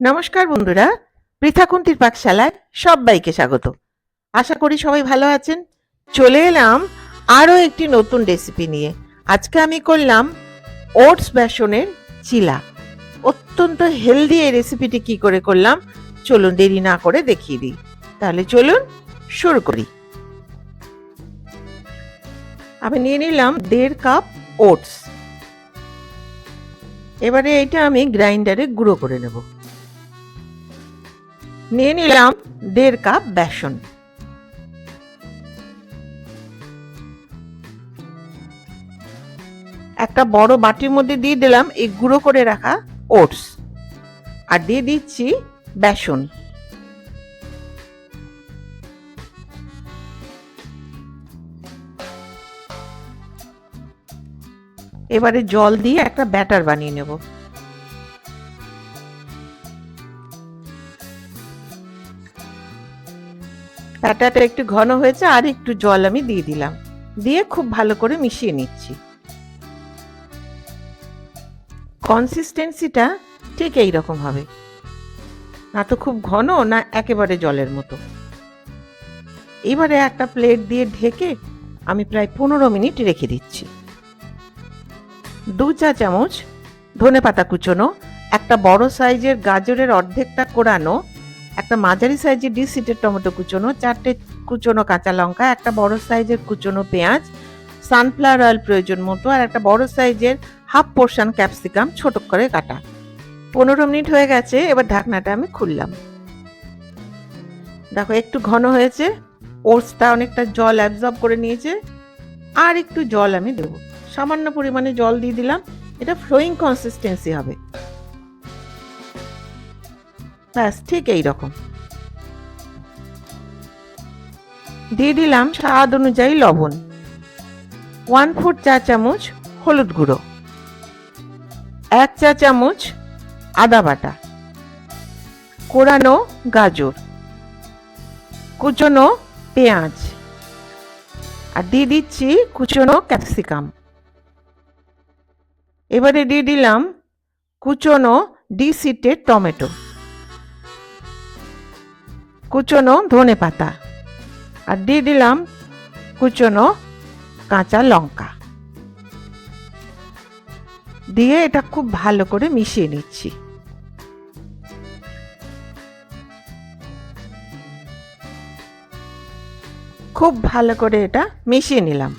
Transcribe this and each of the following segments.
নমস্কার বন্ধুরা, পৃথাকুন্তির পাকশালায় সবাইকে স্বাগত। আশা করি সবাই ভালো আছেন। চলে এলাম আরও একটি নতুন রেসিপি নিয়ে। আজকে আমি করলাম ওটস বেসনের চিলা। অত্যন্ত হেলদি এই রেসিপিটি কি করে করলাম, চলুন দেরি না করে দেখিয়ে দিই। তাহলে চলুন শুরু করি। আমি নিয়ে নিলাম দেড় কাপ ওটস। এবারে এটা আমি গ্রাইন্ডারে গুঁড়ো করে নেব। নিয়ে নিলাম দেড় কাপ বেসন। একটা বড় বাটির মধ্যে দিয়ে দিলাম এই গুঁড়ো করে রাখা ওটস। আর দিয়ে দিচ্ছি বেসন। এবারে জল দিয়ে একটা ব্যাটার বানিয়ে নেব। ব্যাটারটা একটু ঘন হয়েছে, আর একটু জল আমি দিয়ে দিলাম। দিয়ে খুব ভালো করে মিশিয়ে নিচ্ছি। কনসিস্টেন্সিটা ঠিক এই রকম হবে। না তো খুব ঘন, না একেবারে জলের মতো। এবারে একটা প্লেট দিয়ে ঢেকে আমি প্রায় পনেরো মিনিট রেখে দিচ্ছি। দু চা চামচ ধনে পাতা কুচোনো, একটা বড় সাইজের গাজরের অর্ধেকটা কোরানো একটা মাঝারি সাইজের ডি সিটের টমেটো কুচোনো, চারটে কুচোনো কাঁচা লঙ্কা, একটা বড় সাইজের কুচোনো পেঁয়াজ, সানফ্লাওয়ার অয়েল প্রয়োজন মতো, আর একটা বড় সাইজের হাফ পোর্শন ক্যাপসিকাম ছোট করে কাটা। পনেরো মিনিট হয়ে গেছে, এবার ঢাকনাটা আমি খুললাম। দেখো, একটু ঘন হয়েছে, ওটসটা অনেকটা জল অ্যাবজর্ব করে নিয়েছে, আর একটু জল আমি দেব। সামান্য পরিমাণে জল দিয়ে দিলাম, এটা ফ্লোয়িং কনসিস্টেন্সি হবে। ব্যাস, ঠিক এই রকম। দিয়ে দিলাম স্বাদ অনুযায়ী লবণ। ওয়ান ফোর চা চামচ হলুদ গুঁড়ো। এক চা চামচ আদা বাটা। কোরানো গাজর। কুচনো পেঁয়াজ। আর দিয়ে দিচ্ছি কুচনো ক্যাপসিকাম। এবারে দিয়ে দিলাম কুচনো ডি সিটের টমেটো। কুচনো ধনে পাতা। আর দিয়ে দিলাম কুচনো কাঁচা লঙ্কা। দিয়ে এটা খুব ভালো করে মিশিয়ে নিচ্ছি। খুব ভালো করে এটা মিশিয়ে নিলাম।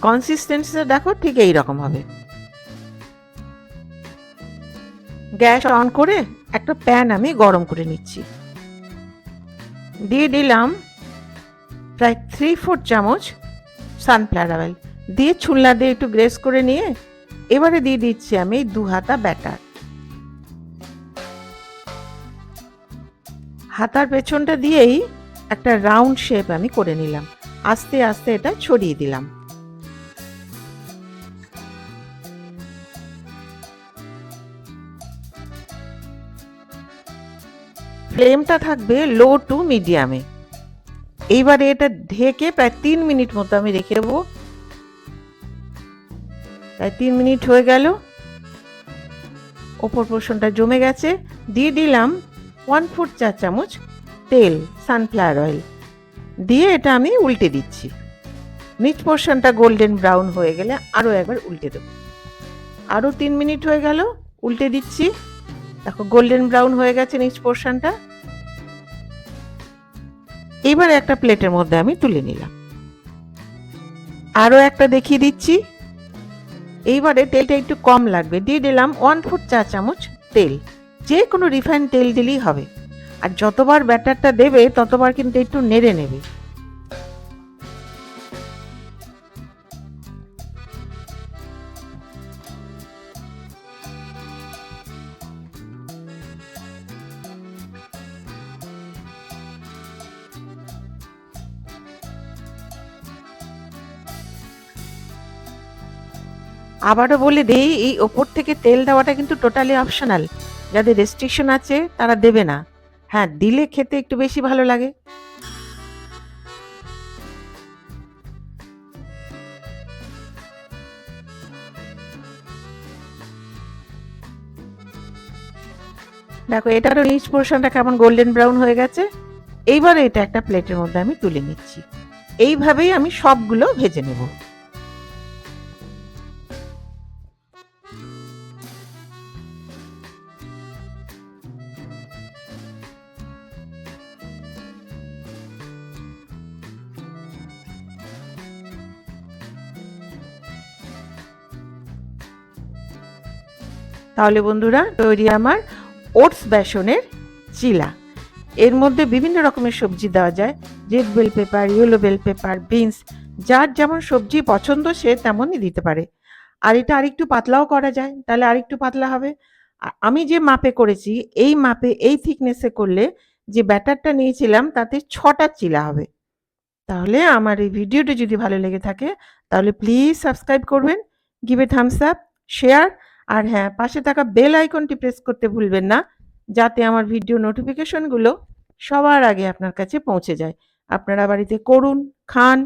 কনসিস্টেন্সিটা দেখো ঠিক এই রকম হবে। গ্যাস অন করে একটা প্যান আমি গরম করে নিচ্ছি। দিয়ে দিলাম প্রায় থ্রি ফোর চামচ সানফ্লাওয়ার অয়েল দিয়ে ছুল্লা দিয়ে একটু গ্রেস করে নিয়ে এবারে দিয়ে দিচ্ছি আমি দু হাতা ব্যাটার হাতার পেছনটা দিয়েই একটা রাউন্ড শেপ আমি করে নিলাম। আস্তে আস্তে এটা ছড়িয়ে দিলাম। ফ্লেমটা থাকবে লো টু মিডিয়ামে। এইবারে এটা ঢেকে প্রায় তিন মিনিট মতো আমি রেখে দেবো। প্রায় তিন মিনিট হয়ে গেল। ওপর পোর্শনটা জমে গেছে। দিয়ে দিলাম ওয়ান ফুট চা চামচ তেল সানফ্লাওয়ার অয়েল দিয়ে এটা আমি উল্টে দিচ্ছি। নিচ পোর্শনটা গোল্ডেন ব্রাউন হয়ে গেলে আরও একবার উল্টে দেবো। আরও তিন মিনিট হয়ে গেল, উল্টে দিচ্ছি। দেখো গোল্ডেন ব্রাউন হয়ে গেছে নিচ পোর্শনটা এবার একটা প্লেটের মধ্যে আমি তুলে নিলাম। আরও একটা দেখিয়ে দিচ্ছি। এইবারে তেলটা একটু কম লাগবে। দিয়ে দিলাম ওয়ান ফোর চা চামচ তেল। যে কোনো রিফাইন তেল দিলেই হবে। আর যতবার ব্যাটারটা দেবে, ততবার কিন্তু একটু নেড়ে নেবে। আবারও বলে দেই, এই ওপর থেকে তেল দেওয়াটা কিন্তু টোটালি অপশনাল যাদের রেস্ট্রিকশন আছে, তারা দেবে না। হ্যাঁ দিলে খেতে একটু বেশি ভালো লাগে। দেখো, এটারও নিচ পোর্শনটা কেমন গোল্ডেন ব্রাউন হয়ে গেছে। এইবার এটা একটা প্লেটের মধ্যে আমি তুলে নিচ্ছি। এইভাবেই আমি সবগুলো ভেজে নেব। তাহলে বন্ধুরা, তৈরি আমার ওটস বেসনের চিলা। এর মধ্যে বিভিন্ন রকমের সবজি দেওয়া যায়। Red bell pepper, yellow bell pepper, beans, যার যেমন সবজি পছন্দ সে তেমনই দিতে পারে। আর এটা আরেকটু পাতলাও করা যায়, তাহলে আরেকটু পাতলা হবে। আমি যে মাপে করেছি, এই মাপে, এই থিকনেসে করলে যে ব্যাটারটা নিয়েছিলাম, তাতে ছটা চিলা হবে। তাহলে আমার এই ভিডিওটি যদি ভালো লেগে থাকে, তাহলে প্লিজ সাবস্ক্রাইব করবেন give a thumbs up share আর হ্যাঁ পাশে থাকা বেল আইকনটি প্রেস করতে ভুলবেন না, যাতে আমার ভিডিও নোটিফিকেশনগুলো সবার আগে আপনার কাছে পৌঁছে যায়। আপনারা বাড়িতে করুন, খান,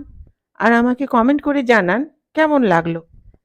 আর আমাকে কমেন্ট করে জানান, কেমন লাগল?